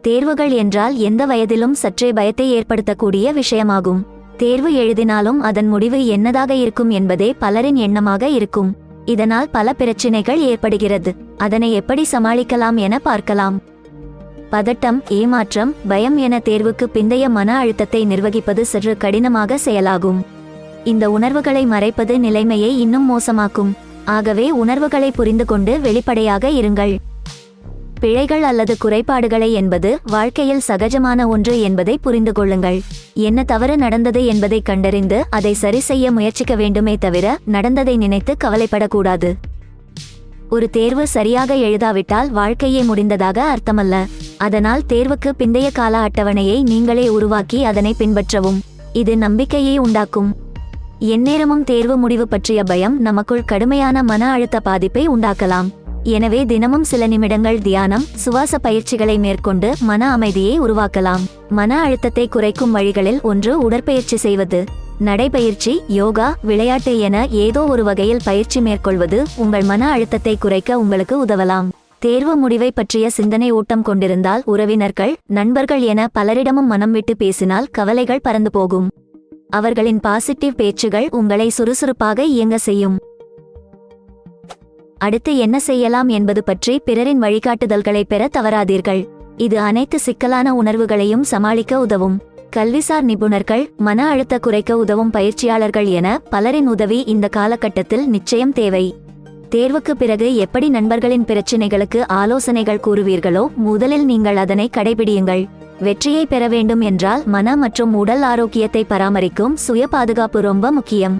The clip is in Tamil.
தேர்வுகள் என்றால் எந்த வயதிலும் சற்றே பயத்தை ஏற்படுத்தக்கூடிய விஷயமாகும். தேர்வு எழுதினாலும் அதன் முடிவு என்னதாக இருக்கும் என்பதே பலரின் எண்ணமாக இருக்கும். இதனால் பல பிரச்சினைகள் ஏற்படுகிறது. அதனை எப்படி சமாளிக்கலாம் என பார்க்கலாம். பதட்டம் ஏமாற்றம் பயம் என தேர்வுக்கு பிந்தைய மன அழுத்தத்தை நிர்வகிப்பது சற்று கடினமாக செயலாகும். இந்த உணர்வுகளை மறைப்பது நிலைமையை இன்னும் மோசமாக்கும். ஆகவே உணர்வுகளை புரிந்து கொண்டு வெளிப்படையாக இருங்கள். பிழைகள் அல்லது குறைபாடுகளை என்பது வாழ்க்கையில் சகஜமான ஒன்று என்பதை புரிந்து கொள்ளுங்கள். என்ன தவறு நடந்தது என்பதை கண்டறிந்து அதை சரி செய்ய முயற்சிக்க வேண்டுமே தவிர நடந்ததை நினைத்து கவலைப்படக்கூடாது. ஒரு தேர்வு சரியாக எழுதாவிட்டால் வாழ்க்கையே முடிந்ததாக அர்த்தமல்ல. அதனால் தேர்வுக்கு பிந்தைய கால அட்டவணையை நீங்களே உருவாக்கி அதனை பின்பற்றவும். இது நம்பிக்கையை உண்டாக்கும். எந்நேரமும் தேர்வு முடிவு பற்றிய பயம் நமக்குள் கடுமையான மன அழுத்த பாதிப்பை உண்டாக்கலாம். எனவே தினமும் சில நிமிடங்கள் தியானம் சுவாச பயிற்சிகளை மேற்கொண்டு மன அமைதியை உருவாக்கலாம். மன அழுத்தத்தை குறைக்கும் வழிகளில் ஒன்று உடற்பயிற்சி செய்வது. நடைபயிற்சி யோகா விளையாட்டு என ஏதோ ஒரு வகையில் பயிற்சி மேற்கொள்வது உங்கள் மன அழுத்தத்தை குறைக்க உங்களுக்கு உதவலாம். தேர்வு முடிவை பற்றிய சிந்தனை ஊட்டம் கொண்டிருந்தால் உறவினர்கள் நண்பர்கள் என பலரிடமும் மனம் விட்டு பேசினால் கவலைகள் பறந்து போகும். அவர்களின் பாசிட்டிவ் பேச்சுகள் உங்களை சுறுசுறுப்பாக இயங்க செய்யும். அடுத்து என்ன செய்யலாம் என்பது பற்றி பிறரின் வழிகாட்டுதல்களை பெற தவறாதீர்கள். இது அனைத்து சிக்கலான உணர்வுகளையும் சமாளிக்க உதவும். கல்விசார் நிபுணர்கள் மன அழுத்த குறைக்க உதவும் பயிற்சியாளர்கள் என பலரின் உதவி இந்த காலகட்டத்தில் நிச்சயம் தேவை. தேர்வுக்கு பிறகு எப்படி நண்பர்களின் பிரச்சினைகளுக்கு ஆலோசனைகள் கூறுவீர்களோ முதலில் நீங்கள் அதனை கடைபிடியுங்கள். வெற்றியை பெற வேண்டும் என்றால் மன மற்றும் உடல் ஆரோக்கியத்தை பராமரிக்கும் சுய பாதுகாப்பு ரொம்ப முக்கியம்.